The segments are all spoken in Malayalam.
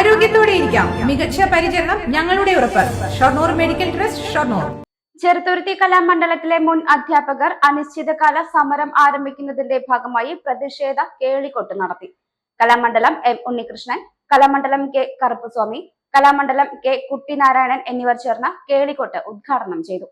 ആരോഗ്യത്തോടെ ഇരിക്കാം. മികച്ച പരിചരണം ഞങ്ങളുടെ ഉറപ്പ്. Shoranur medical trust Shoranur. Cheruthuruthy കലാമണ്ഡലത്തിലെ മുൻ അധ്യാപകർ അനിശ്ചിതകാല സമരം ആരംഭിക്കുന്നതിന്റെ ഭാഗമായി പ്രതിഷേധ കേളിക്കൊട്ട് നടത്തി. Kalamandalam M Unnikrishnan Kalamandalam K Karuppuswamy Kalamandalam K Kuttinarayanan എന്നിവർ ചേർന്ന് കേളിക്കൊട്ട് ഉദ്ഘാടനം ചെയ്തു.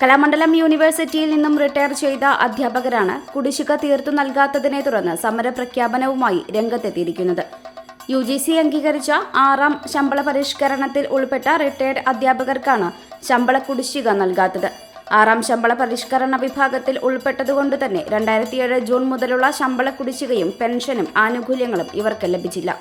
കലാമണ്ഡലം യൂണിവേഴ്സിറ്റിയിൽ നിന്നും റിട്ടയർ ചെയ്ത അധ്യാപകരാണ് കുടിശ്ശിക തീർത്തു നൽകാത്തതിനെ തുടർന്ന് സമര പ്രഖ്യാപനവുമായി രംഗത്തെത്തിയിരിക്കുന്നത്. യു ജി സി അംഗീകരിച്ച ആറാം ശമ്പള പരിഷ്കരണത്തിൽ ഉൾപ്പെട്ട റിട്ടയർഡ് അധ്യാപകർക്കാണ് ശമ്പള കുടിശ്ശിക നൽകാത്തത്. ആറാം ശമ്പള പരിഷ്കരണ വിഭാഗത്തിൽ ഉൾപ്പെട്ടതുകൊണ്ട് തന്നെ രണ്ടായിരത്തിയേഴ് ജൂൺ മുതലുള്ള ശമ്പള കുടിശ്ശികയും പെൻഷനും ആനുകൂല്യങ്ങളും ഇവർക്ക് ലഭിച്ചില്ല.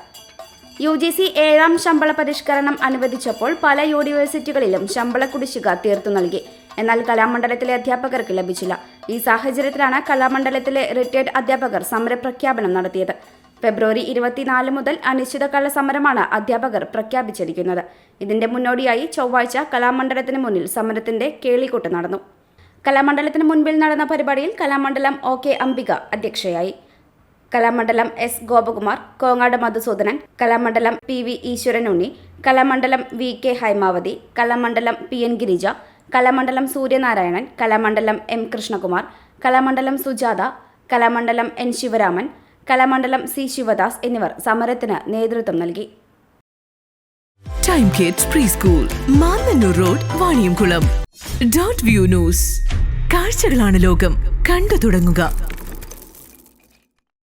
യു ജി സി ഏഴാം ശമ്പള പരിഷ്കരണം അനുവദിച്ചപ്പോൾ പല യൂണിവേഴ്സിറ്റികളിലും ശമ്പള കുടിശ്ശിക തീർത്തു നൽകി. എന്നാൽ കലാമണ്ഡലത്തിലെ അധ്യാപകർക്ക് ലഭിച്ചില്ല. ഈ സാഹചര്യത്തിലാണ് കലാമണ്ഡലത്തിലെ റിട്ടയർഡ് അധ്യാപകർ സമരപ്രഖ്യാപനം നടത്തിയത്. ഫെബ്രുവരി ഇരുപത്തിനാല് മുതൽ അനിശ്ചിതകാല സമരമാണ് അധ്യാപകർ പ്രഖ്യാപിച്ചിരിക്കുന്നത്. ഇതിന്റെ മുന്നോടിയായി ചൊവ്വാഴ്ച കലാമണ്ഡലത്തിന് മുന്നിൽ സമരത്തിന്റെ കേളിക്കൂട്ട് നടന്നു. കലാമണ്ഡലത്തിന് മുൻപിൽ നടന്ന പരിപാടിയിൽ കലാമണ്ഡലം ഒ കെ അംബിക അധ്യക്ഷയായി. Kalamandalam S Gopakumar Kongad Madhusoodanan Kalamandalam P V Eswaran Unni Kalamandalam V K Hymavathi Kalamandalam P N Girija Kalamandalam Suryanarayanan Kalamandalam M Krishnakumar Kalamandalam Sujatha Kalamandalam N Sivaraman Kalamandalam C Sivadas എന്നിവർ സമരത്തിന് നേതൃത്വം നൽകി. Time kids pre school Mannanur road Vaniyamkulam dot view news കാഴ്ചകളാണ് ലോകം. കണ്ടു തുടങ്ങുക.